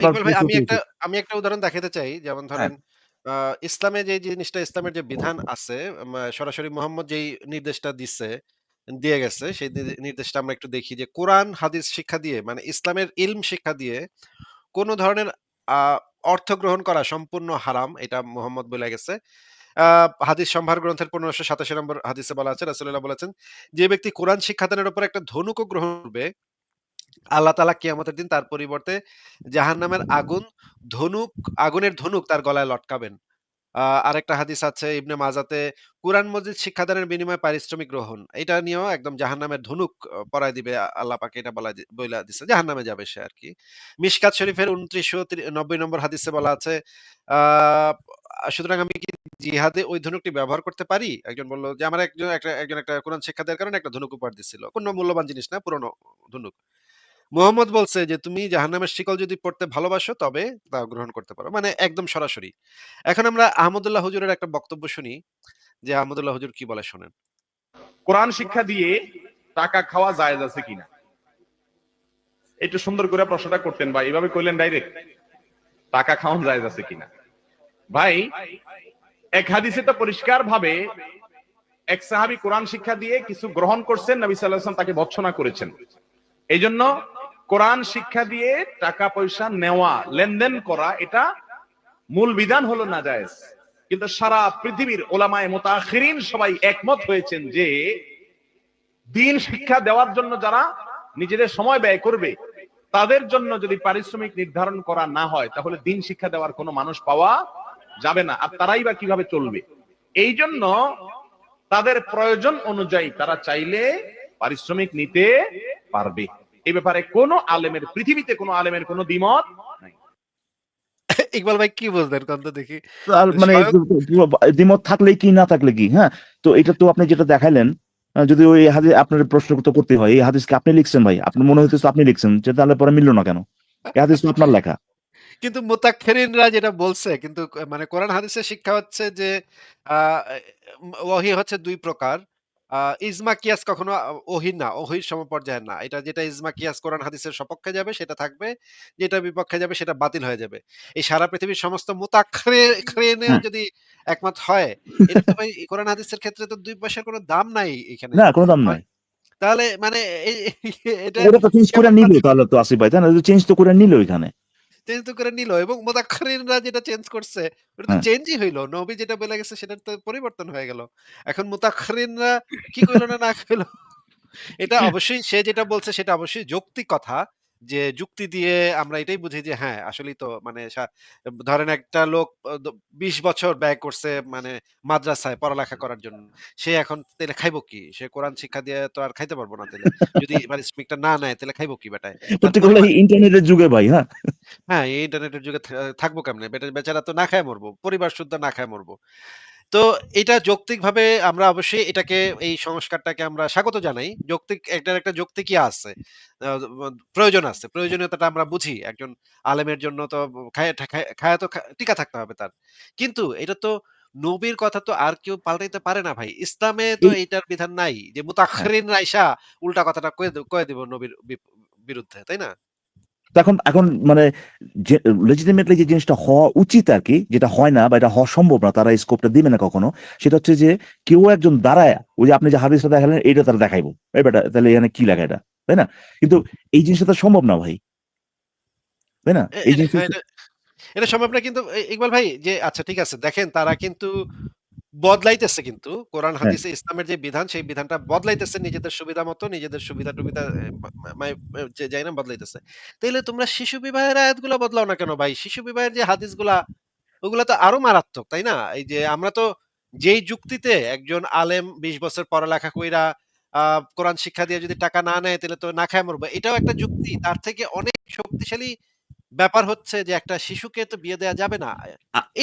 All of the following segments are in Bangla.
ইকবাল ভাই আমি একটা আমি একটা উদাহরণ দেখাতে চাই। যেমন হ্যাঁ। ধরেন ইসলামে যে জিনিসটা ইসলামের যে বিধান আছে সরাসরি মোহাম্মদ যেই নির্দেশটা দিচ্ছে দিয়ে গেছে সেই নির্দেশটা আমরা একটু দেখি যে কোরআন হাদিস শিক্ষা দিয়ে মানে ইসলামের ইলম শিক্ষা দিয়ে কোন ধরনের অর্থ গ্রহণ করা সম্পূর্ণ হারাম এটা মোহাম্মদ বইলা গেছে। হাদিস সম্ভার গ্রন্থের ১৫৮৭ নম্বর হাদিসে বলা আছে রাসূলুল্লাহ বলেছেন, যে ব্যক্তি কোরআন শিক্ষাদানের উপর একটা ধনুক গ্রহণ করবে, আল্লাহ তাআলা কিয়ামতের দিন তার পরিবর্তে জাহান্নামের আগুন ধনুক আগুনের ধনুক তার গলায় লটকাবেন। আরেকটা হাদিস আছে ইবনে মাজাতে কুরআন মজিদ শিক্ষাদানের বিনিময়ে পারিশ্রমিক গ্রহণ। এটা নিয়েও একদম জাহান্নামের ধনুক অ পরায় দিবে আল্লাহ পাক এটা বলা বইলা দিছে। জাহান্নামে যাবে সে আরকি। মিশকাত শরীফের ২৯৯০ নম্বর হাদিসে বলা আছে সুতরাং আমি কি জিহাদে ওই ধনুকটি ব্যবহার করতে পারি? একজন বলল যে আমার একজন একটা একজন একটা কোরআন শিক্ষা দেওয়ার কারণে একটা ধনুক উপহার দিছিল। কোন মূল্যবান জিনিস না, পুরনো ধনুক। মুহাম্মদ বলছে যে, "তুমি জাহান্নামের শিকল যদি পড়তে ভালোবাসো তবে তা গ্রহণ করতে পারো।" মানে একদম সরাসরি। এখন আমরা আহমদুল্লাহ হুজুরের একটা বক্তব্য শুনি যে আহমদুল্লাহ হুজুর কি বলে শোনেন। কোরআন শিক্ষা দিয়ে টাকা খাওয়া জায়েজ আছে কিনা? একটু সুন্দর করে প্রশ্নটা করতেন ভাই এভাবে কইলেন ডাইরেক্ট টাকা খাওয়ান জায়েজ আছে কিনা? ভাই এক হাদিসে তো পরিষ্কার ভাবে এক সাহাবী কোরআন শিক্ষা দিয়ে কিছু গ্রহণ করছেন নবী ওয়াসাল্লাম তাকে ভর্ৎসনা করেছেন। এই জন্য কোরআন শিক্ষা দিয়ে টাকা পয়সা নেওয়া, লেনদেন করা, এটা মূল বিধান হলো না জায়েজ কিন্তু সারা পৃথিবীর ওলামায় মুতাআখিরিন সবাই একমত হয়েছেন যে দিন শিক্ষা দেওয়ার জন্য যারা নিজেদের সময় ব্যয় করবে, তাদের জন্য যদি পারিশ্রমিক নির্ধারণ করা না হয়, তাহলে দিন শিক্ষা দেওয়ার কোনো মানুষ পাওয়া যাবে না। আর তারাই বা কীভাবে চলবে? এই জন্য তাদের প্রয়োজন অনুযায়ী তারা চাইলে পারিশ্রমিক নিতে পারবে। এই ব্যাপারে কোন আলেমের পৃথিবীতে কোন আলেমের কোন দ্বিমত নাই। ইকবাল ভাই কি বুঝলেন কোন তো দেখি? মানে দ্বিমত থাকলে কি না থাকলে কি হ্যাঁ? তো এটা তো আপনি যেটা দেখাইলেন যদি ওই হাদিস আপনার প্রশ্ন তো করতে হয় এই হাদিসকে আপনি লিখছেন ভাই আপনার মনে হইতেছে আপনি লিখছেন যে তাহলে পরে মিললো না কেন? এই হাদিস তো আপনার লেখা। কিন্তু মুতাক্খিরিনরা যেটা বলছে কিন্তু মানে কোরআন হাদিসের শিক্ষা হচ্ছে যে ওহী হচ্ছে দুই প্রকার। ইজমা কিয়াস কখনো আ ওহী না, ওহীর সমপর্যায়ের না। এটা যেটা ইজমা কিয়াস কোরআন হাদিসের সপক্ষে যাবে সেটা থাকবে, যেটা বিপক্ষে যাবে সেটা বাতিল হয়ে যাবে। এই সারা পৃথিবীর সমস্ত হ্যাঁ। যদি একমত হয়, এটা তো ভাই কোরআন হাদিসের ক্ষেত্রে তো দুই পয়সার কোনো দাম নাই এখানে। না কোনো দাম নাই তাহলে মানে এটা তো চেঞ্জ করে নিল মানে তাহলে তো আসিফ ভাই তাই না চেঞ্জ তো করে নিল এখানে চেঞ্জ তো করে নিল এবং যেটা চেঞ্জ করছে ওটা তো হ্যাঁ চেঞ্জই হইল। নবী যেটা বলে গেছে সেটার তো পরিবর্তন হয়ে গেল। এখন কি কইল না না কইল এটা অবশ্যই সে যেটা বলছে সেটা অবশ্যই যৌক্তিক কথা। যে যুক্তি দিয়ে আমরা এটাই বুঝি যে হ্যাঁ, আসলেই তো মানে ধরেন একটা লোক বিশ বছর ব্যয় করছে মানে মাদ্রাসায় পড়ালেখা করার জন্য। সে এখন তাইলে খাইবো কি? সে কোরআন শিক্ষা দিয়ে তো আর খাইতে পারব না তাইলে। যদি পারিশ্রমিকটা না নেয় তাহলে খাইবো কি বেটায়? তার ইন্টারনেটের যুগে ভাই হ্যাঁ হ্যাঁ, এই ইন্টারনেটের যুগে থা থাকব কেমনে? বেটা বেচারা তো না খায়া মরবো। পরিবার সুদ্ধ না খায়া মরবো। তো এটা যৌক্তিকভাবে আমরা অবশ্যই এটাকে এই সংস্কারটাকে আমরা স্বাগত জানাই। যৌক্তিক এটার একটা যৌক্তিকই আছে। আ প্রয়োজন আছে। প্রয়োজনীয়তাটা আমরা বুঝি। একজন আলেমের জন্য তো খায়া ঠা খায়া খায়া তো খা টিকা থাকতে হবে তার। কিন্তু এটা তো নবীর কথা তো আর কেউ পাল্টাইতে পারে না ভাই। ইসলামে তো এই এইটার বিধান নাই। যে হ্যাঁ আইসা উল্টা কথাটা কয়ে দে কয়ে দিবে নবীর বিপ বিরুদ্ধে। তাই না? এখন এখন মানে যে লেজিটিমেটলি যে জিনিসটা হওয়া উচিত আরকি, যেটা হয় না বা এটা হওয়া সম্ভব না, তারা স্কোপটা দিবে না কখনো। সেটা হচ্ছে যে কেউ একজন দাঁড়ায়া ওই যে আপনি যে হাদিসটা দেখালেন এইটা তারা দেখাইবো। এই বেটা তাহলে এখানে কি লাগে এটা? তাই না? কিন্তু এই জিনিসটা তো সম্ভব না ভাই। তাই না? এই জিনিসটা এটা এটা সম্ভব না কিন্তু ইকবাল ভাই যে আচ্ছা ঠিক আছে দেখেন তারা কিন্তু বদলাইতেছে কিন্তু কোরআন হ্যাঁ। হাদিসে ইসলামের যে বিধান সেই বিধানটা বদলাইতেছে নিজেদের সুবিধা মতো নিজেদের সুবিধা-টুবিধা এ মা মা মাই যে যাই না বদলাইতেছে। তাইলে তোমরা শিশু বিবাহের আয়াতগুলা বদলাও না কেন ভাই? শিশু বিবাহের যে হাদিসগুলা ওগুলা তো আরও মারাত্মক, তাই না? এই যে আমরা তো যেই যুক্তিতে একজন আলেম ২০ বছর পড়ালেখা কইরা আ কোরআন শিক্ষা দিয়ে যদি টাকা না নেয় তাইলে তো না খায়া মরবে। এটাও একটা যুক্তি। তার থেকে অনেক শক্তিশালী ব্যাপার হচ্ছে যে একটা শিশুকে তো বিয়ে দেয়া যাবে না।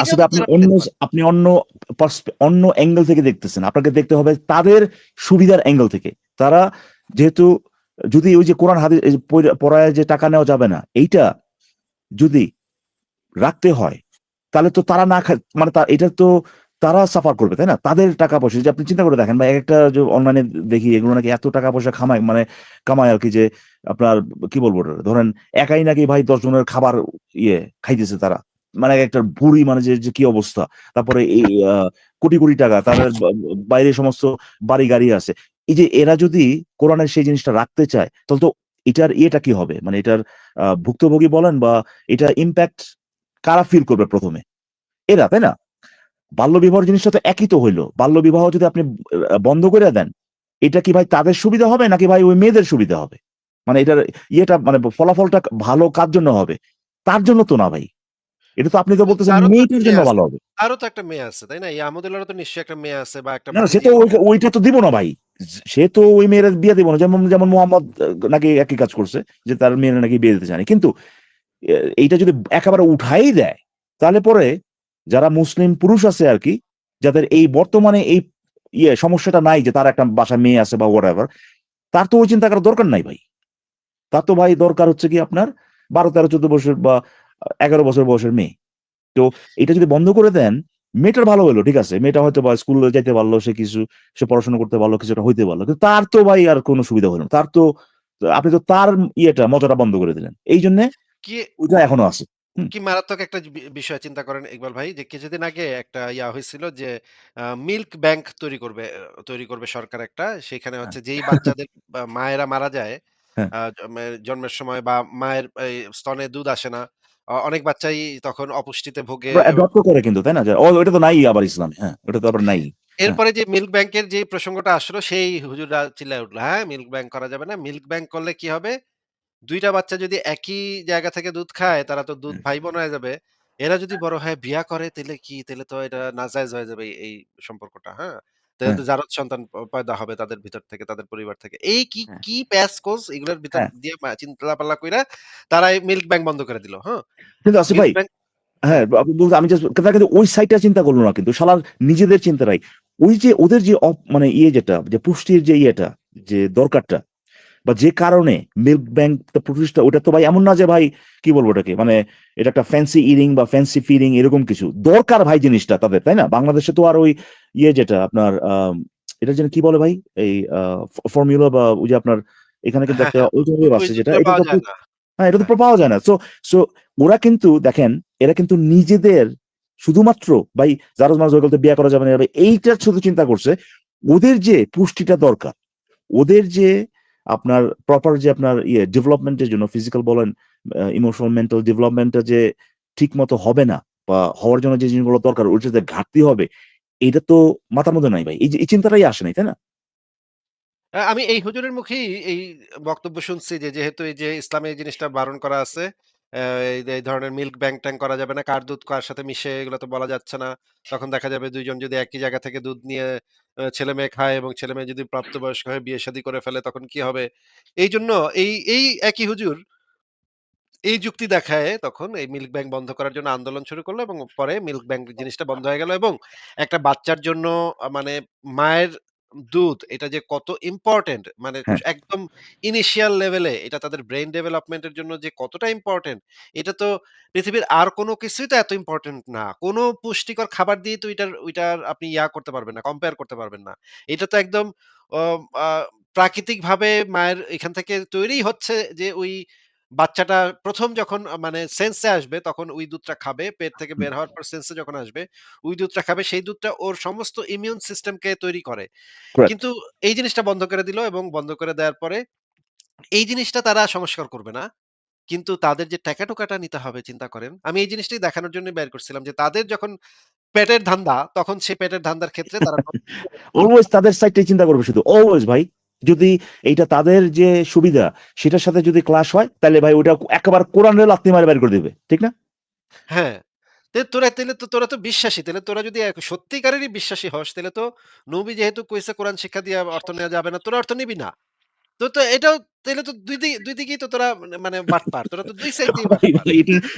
আসলে আপনি অন্য আপনি অন্য অন্য অ্যাঙ্গেল থেকে দেখতেছেন। আপনাকে দেখতে হবে তাদের সুবিধার অ্যাঙ্গেল থেকে। তারা যেহেতু যদি ওই যে কোরআন হাদিস পড়ায় যে টাকা নেওয়া যাবে না, এইটা যদি রাখতে হয়, তাহলে তো তারা না খায় মানে এটা তো তারা সাফার করবে, তাই না? তাদের টাকা পয়সা যে আপনি চিন্তা করে দেখেন বা একটা যে অনলাইনে দেখি, এগুলো নাকি এত টাকা পয়সা খামায় মানে কামায় আর কি যে আপনার কি বলব ধরেন একাই নাকি ভাই দশ জনের খাবার ইয়ে খাইতেছে তারা। মানে একটা বুড়ি মানে যে কি অবস্থা? তারপরে এই কোটি কোটি টাকা, তাদের বাইরে সমস্ত বাড়ি, গাড়ি আছে। এই যে এরা যদি কোরআনের সেই জিনিসটা রাখতে চায়, তাহলে তো এটার ইয়েটা কি হবে? মানে এটার ভুক্তভোগী বলেন বা এটা ইম্প্যাক্ট কারা ফিল করবে প্রথমে? এরা, তাই না? বাল্য বিবাহ জিনিসটা তো একই তো হইল। বাল্য বিবাহ যদি আপনি বন্ধ করে দেন এটা কি ভাই তাদের সুবিধা হবে নাকি ভাই ওই মেয়েদের সুবিধা হবে? মানে এটার ইয়েটা মানে ফলাফলটা ভালো কার জন্য হবে? তার জন্য তো না ভাই। এটা তো আপনি তো বলতেছেন মেয়েটার জন্য ভালো হবে। আরও তো একটা মেয়ে আছে তাই না? এই আমদুল্লাহরও তো নিশ্চয়ই একটা মেয়ে আছে বা একটা না সে তো ওইটা তো দিব না ভাই। সে তো ওই মেয়ের বিয়ে দিব না। যেমন যেমন মোহাম্মদ নাকি একই কাজ করছে যে তার মেয়ের নাকি বিয়ে দিতে চায় না। কিন্তু এইটা যদি একেবারে উঠাই দেয় তাহলে পরে যারা মুসলিম পুরুষ আছে আর কি যাদের এই বর্তমানে এই ইয়ে সমস্যাটা নাই যে তার একটা বাসা মেয়ে আছে বা হোয়াট তার তো ওই চিন্তা করার দরকার নাই ভাই। তার তো ভাই দরকার হচ্ছে কি আপনার বারো তেরো চোদ্দ বছর বা এগারো বছর বয়সের মেয়ে। তো এটা যদি বন্ধ করে দেন মেয়েটার ভালো হলো ঠিক আছে? মেয়েটা হয়তো বা স্কুলে যাইতে পারল সে কিছু সে পড়াশোনা করতে পারল কিছুটা হইতে পারল। কিন্তু তার তো ভাই আর কোনো সুবিধা হলো না। তার তো আপনি তো তার ইয়েটা মজাটা বন্ধ করে দিলেন। এই জন্য কি ওইটা এখনও আছে। কি মারাত্মক একটা বি- বিষয় চিন্তা করেন ইকবাল ভাই? যে কিছুদিন আগে একটা ইয়া হয়েছিল যে মিল্ক ব্যাংক তৈরি করবে আহ, তৈরি করবে সরকার একটা। সেখানে হচ্ছে যেই বাচ্চাদের বা মায়েরা মারা যায় হ্যাঁ। আহ, জন্মের- জন্মের সময় বা মায়ের এই, স্তনে দুধ আসে না অ- অনেক বাচ্চাই তখন অপুষ্টিতে ভোগে এবং অ্যাডপ্ট করে কিন্তু তাই না? যে, ও ওটা তো নাই আবার ইসলামে হ্যাঁ ওটা তো আবার নাই এরপরে যে মিল্ক ব্যাংকের যে প্রসঙ্গটা আসলো সেই হুজুররা চিল্লায় উঠল হ্যাঁ মিল্ক ব্যাংক করা যাবে না মিল্ক ব্যাংক করলে কি হবে? দুইটা বাচ্চা যদি একই জায়গা থেকে দুধ খায় তারা তো দুধ হুম। ভাই বোন হয়ে যাবে। এরা যদি বড় হয় বিয়া করে তাহলে কি? তাহলে তো এটা নাজায়েজ হয়ে যাবে এই- এই সম্পর্কটা হ্যাঁ? তাহলে তো জারদ সন্তান প- পয়দা হবে তাদের ভিতর থেকে তাদের পরিবার থেকে। এই কি হ্যাঁ। কি প্যাস কোস এগুলোর ভিতর হ্যাঁ। দিয়ে মা- চিন্তা পাল্লা কইরা তারা মিল্ক ব্যাংক বন্ধ করে দিল হ্যাঁ? কিন্তু আসিফ ভাই মিল্ক ব্যাংক হ্যাঁ আপনি বলতে আমি জাস্ট তারা কিন্তু ওই সাইডটা চিন্তা করল না কিন্তু শালার নিজেদের চিন্তাটাই ওই যে ওদের যে অপ- মানে ইয়ে যেটা যে পুষ্টির যে ইয়েটা যে দরকারটা বা যে কারণে মিল্ক ব্যাংক প্রতিষ্ঠা ওটা তো ভাই এমন না যে ভাই কি বলব ওটাকে? মানে এটা একটা ফ্যান্সি ইরিং বা ফ্যান্সি ফিরিং এরকম কিছু। দরকার ভাই জিনিসটা তাদের তাই না? বাংলাদেশে তো আর ওই ইয়ে যেটা আপনার এটা যেন কি বলে ভাই? এই ফর্মুলা বা ওই যে আপনার এখানে কিন্তু হ্যাঁ, একটা হ্যাঁ, আছে যেটা এটা তো হ্যাঁ এটা তো পাওয়া যায় না। সো সো ওরা কিন্তু দেখেন এরা কিন্তু নিজেদের শুধুমাত্র ভাই জারজ মানুষ হয়ে বিয়ে করা যাবে না এরা এইটা শুধু চিন্তা করছে ওদের যে পুষ্টিটা দরকার ওদের যে আপনার প্রপার যে আপনার ইয়ে ডেভেলপমেন্টের জন্য ফিজিক্যাল বলেন ইমোশনাল মেন্টাল ডেভেলপমেন্টটা যে ঠিক মতো হবে না বা হওয়ার জন্য যে জিনিসগুলো দরকার ওইটা যে ঘাটতি হবে এটা তো মাথার মধ্যে নাই ভাই। এই চিন্তাটাই আসে নাই তাই না? আমি এই হুজুরের মুখেই এই বক্তব্য শুনছি যে, যেহেতু এই যে ইসলামে এই জিনিসটা বারণ করা আছে, এই ধরনের মিল্ক ব্যাংক-ট্যাংক করা যাবে না। কার দুধ কার সাথে মিশে এগুলো তো বলা যাচ্ছে না। তখন দেখা যাবে দুইজন যদি একই জায়গা থেকে দুধ নিয়ে আ ছেলে-মেয়ে খায় এবং ছেলে-মেয়ে যদি প্রাপ্তবয়স্ক হয়ে বিয়ে-শাদী করে ফেলে, তখন কি হবে? এই জন্য এই এই একই হুজুর এই যুক্তি দেখায় তখন এই মিল্ক ব্যাংক বন্ধ করার জন্য আন্দোলন শুরু করল এবং পরে মিল্ক ব্যাংক জিনিসটা বন্ধ হয়ে গেল এবং একটা বাচ্চার জন্য মানে মায়ের দুধ এটা যে কত ইম্পোর্টেন্ট মানে হ্যাঁ। একদম ইনিশিয়াল লেভেলে এটা তাদের ব্রেইন ডেভেলপমেন্টের জন্য যে কতটা ইম্পর্টেন্ট এটা তো পৃথিবীর আর কোনো কিছুই তো এত ইম্পর্টেন্ট না। কোনো পুষ্টিকর খাবার দিয়ে তো এটার ওইটার আপনি ইয়া করতে পারবেন না, কম্পেয়ার করতে পারবেন না। এটা তো একদম অ আ প্রাকৃতিকভাবে মায়ের এখান থেকে তৈরি হচ্ছে যে ওই বাচ্চাটা প্রথম যখন মানে সেন্সে আসবে তখন ওই দুধটা খাবে। পেট থেকে বের হওয়ার পর সেন্সে যখন আসবে, ওই দুধটা খাবে। সেই দুধটা ওর সমস্ত ইমিউন সিস্টেমকে তৈরি করে। কিন্তু এই জিনিসটা বন্ধ করে দিল এবং বন্ধ করে দেওয়ার পরে এই জিনিসটা তারা সংস্কার করবে না। কিন্তু তাদের যে টাকা-টুকাটা নিতে হবে চিন্তা করেন। আমি এই জিনিসটাই দেখানোর জন্য বের করছিলাম যে তাদের যখন পেটের ধান্দা, তখন সেই পেটের ধান্দার ক্ষেত্রে তারা অলওয়েজ তাদের সাইডটাই চিন্তা করবে শুধু অলওয়েজ ভাই যদি এইটা তাদের যে সুবিধা সেটার সাথে যদি ক্লাস হয় তাহলে ভাই ওটা একেবারে কোরআনের লাত্তি মারে বের করে দিবে ঠিক না হ্যাঁ। তোরা তাহলে তো তোরা তো বিশ্বাসী। তাহলে তোরা যদি সত্যিকারেরই বিশ্বাসী হস, তাহলে তো নবী যেহেতু কইছে কোরআন শিক্ষা দিয়ে অর্থ নেওয়া যাবে না, তোরা অর্থ নিবি না। তো তো এটাও তাইলে তো দুই দিক দুই দিকেই তো তোরা মানে মানে বাটপার। তোরা তো দুই সাইড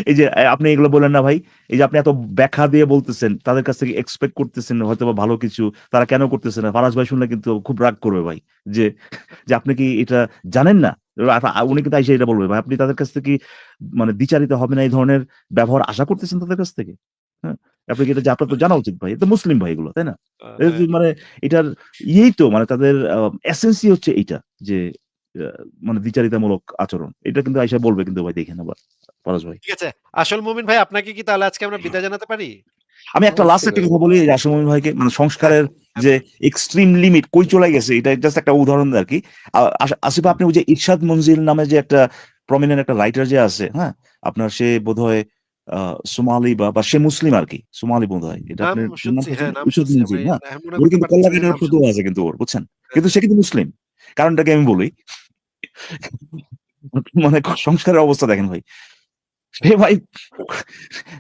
এই যে আপনি এগুলো বলেন না ভাই এই যে আপনি এত ব্যাখ্যা দিয়ে বলতেছেন তাদের কাছ থেকে এক্সপেক্ট করতেছেন হয়তো বা ভালো কিছু তারা কেন করতেছে না? ফারাজ ভাই শুনলে কিন্তু খুব রাগ করবে ভাই যে যে আপনি কি এটা জানেন না? উনি কিন্তু আইসা এটা বলবে ভাই আপনি তাদের কাছ থেকে কি মানে দ্বিচারিত হবে না এই ধরনের ব্যবহার আশা করতেছেন তাদের কাছ থেকে? হ্যাঁ? আপনি কি এটা আপনার তো জানা উচিত ভাই? এটা মুসলিম ভাই এগুলো তাই না? তো মানে এটার ইয়েই তো মানে তাদের এসেন্সি হচ্ছে এইটা যে মানে দ্বিচারিতামূলক আচরণ। এটা কিন্তু আইসা বলবে কিন্তু ভাই দেখেন আবার পরশ ভাই। ঠিক আছে। আসল মুমিন ভাই আপনাকে কি তাহলে আজকে আমরা বিদায় জানাতে পারি? আমি একটা লাস্ট একটা কথা বলি যে আসমুল ভাইকে মানে সংস্কারের হ্যাঁ, যে এক্সট্রিম লিমিট কই চলে গেছে এটা জাস্ট একটা উদাহরণ আর কি। আসিফ আপনি ওই যে ইরশাদ মঞ্জিল নামে যে একটা প্রমিনেন্ট একটা রাইটার যে আছে হ্যাঁ? আপনার সে বোধহয় সোমালি বা বা সে মুসলিম আর কি সোমালি বোধ হয় এটা হ্যাঁ কিন্তু কল্লা কাটার শুনছি। আছে কিন্তু ওর বুঝছেন? কিন্তু সে কিন্তু মুসলিম। কারণটাকে আমি বলি? মানে সংস্কারের অবস্থা দেখেন ভাই। সে ভাই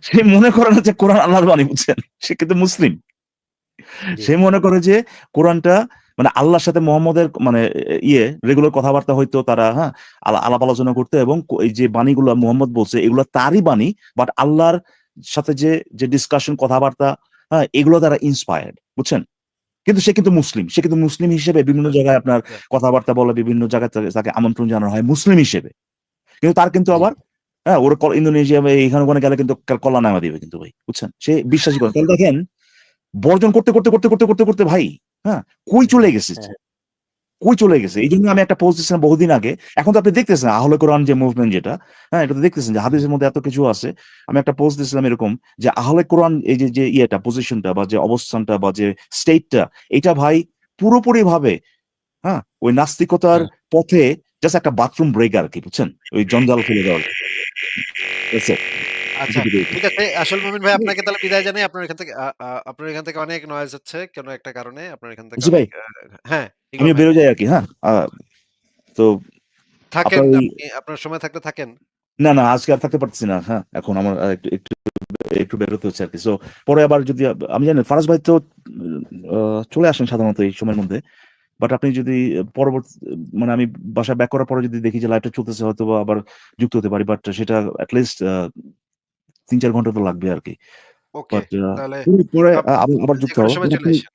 সে মনে করে না যে কোরআন আল্লাহর বাণী বুঝছেন? সে কিন্তু মুসলিম। সে মনে করে যে কোরআনটা মানে আল্লাহর সাথে মোহাম্মদের মানে ইয়ে রেগুলার কথাবার্তা হইতো তারা হ্যাঁ? আলা- আলাপ আলোচনা করতে এবং এই যে বাণীগুলো মোহাম্মদ বলছে এগুলো তারই বাণী বাট আল্লাহর সাথে যে যে ডিসকাশন কথাবার্তা হ্যাঁ এগুলো তারা ইন্সপায়ার্ড বুঝছেন? কিন্তু সে কিন্তু মুসলিম সে কিন্তু মুসলিম হিসেবে বিভিন্ন জায়গায় আপনার কথাবার্তা বলে বিভিন্ন জায়গায় তাকে- আমন্ত্রণ জানানো হয় মুসলিম হিসেবে। কিন্তু তার কিন্তু আবার হ্যাঁ ওর কল- ইন্দোনেশিয়া এখানে ওখানে গেলে কিন্তু কল্যাণ নামা দিবে কিন্তু ভাই বুঝছেন? সে বিশ্বাসী করে তাহলে দেখেন বর্জন করতে করতে করতে করতে করতে করতে ভাই হ্যাঁ? কই চলে গেছে? হ্যাঁ। কই চলে গেছে? এই জন্য আমি একটা পোস্ট দিচ্ছিলাম বহুদিন আগে। এখন তো আপনি দেখতেছেন আহলে কোরআন যে মুভমেন্ট যেটা হ্যাঁ এটা তো দেখতেছেন যে হাদিসের মধ্যে এত কিছু আছে। আমি একটা পোস্ট দিচ্ছিলাম এরকম যে আহলে কোরআন এই যে যে ইয়েটা পজিশনটা বা যে অবস্থানটা বা যে স্টেটটা এটা ভাই পুরোপুরি ভাবে হ্যাঁ ওই নাস্তিকতার পথে জাস্ট একটা বাথরুম ব্রেক আর কি বুঝছেন? ওই জঞ্জাল ফেলে দেওয়ার. আচ্ছা ঠিক আছে। আসল মুমিন ভাই আপনাকে তাহলে বিদায় জানাই। আপনার এখান থেকে আপনার এখান থেকে অনেক নয়েজ হচ্ছে কোনো একটা কারণে? আপনার এখান থেকে জি ভাই। হ্যাঁ আমি বেরো যাই আর কি হ্যাঁ? তো থাকেন আপনার সময় থাকলে থাকেন। না না আজকে আর থাকতে পারছি না হ্যাঁ? এখন আমার একটু একটু একটু বেরোতে হচ্ছে আর কি সো পরে আবার যদি আমি জানি ফারাজ ভাই তো চলে আসেন সাধারণত এই সময়ের মধ্যে। বাট আপনি যদি পরবর্তী মানে আমি বাসা ব্যাক করার পরে যদি দেখি যে লাইভটা চলতেছে হয়তো বা আবার যুক্ত হতে পারি। বাট সেটা অ্যাটলিস্ট তিন চার ঘণ্টা তো লাগবে আর কি পরে আবার যুক্ত আপনি- আসেন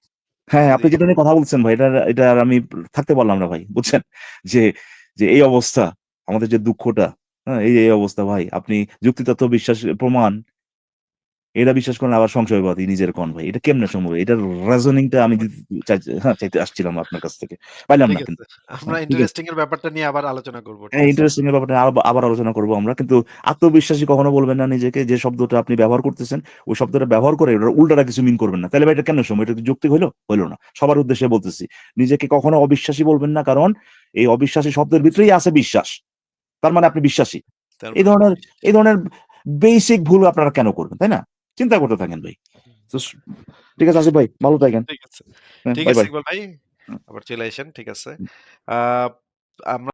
হ্যাঁ আপনি যেটা নিয়ে কথা বলছেন ভাই এটা এটা আর আমি থাকতে পারলাম না ভাই বুঝছেন? যে যে এই অবস্থা আমাদের যে দুঃখটা হ্যাঁ এই এই অবস্থা ভাই আপনি যুক্তিতত্ত্ব বিশ্বাস প্রমাণ এটা বিশ্বাস করেন আবার সংশয়বাদী নিজের কোন ভাই এটা কেমনে সম্ভব? এটার রেজনিংটা আমি হ্যাঁ চাইতে আসছিলাম আপনার কাছ থেকে। পাইলাম না কিন্তু। আমরা ইন্টারেস্টিং এর ব্যাপারটা নিয়ে আবার আলোচনা করব হ্যাঁ ইন্টারেস্টিং এর ব্যাপারটা আবার- আলোচনা করব আমরা। কিন্তু আত্মবিশ্বাসী কখনো বলবেন না নিজেকে যে শব্দটা আপনি ব্যবহার করতেছেন ওই শব্দটা ব্যবহার করে ওটার উল্টাটা কিছু মিন করবেন না। তাহলে ভাই এটা কেন সম্ভব? এটা কি যুক্তি হইল? হইল না। সবার উদ্দেশ্যে বলতেছি নিজেকে কখনো অবিশ্বাসী বলবেন না কারণ এই অবিশ্বাসী শব্দের ভিতরেই আছে বিশ্বাস। তার মানে আপনি বিশ্বাসী। এই ধরনের এই ধরনের বেসিক ভুল আপনারা কেন করবেন তাই না? চিন্তা করতে থাকেন ভাই। ঠিক আছে আসিফ ভাই ভালো থাকেন। ঠিক আছে। হ্যাঁ, ঠিক আছে ইকবাল ভাই আবার চলে আসেন ঠিক আছে। আহ আমরা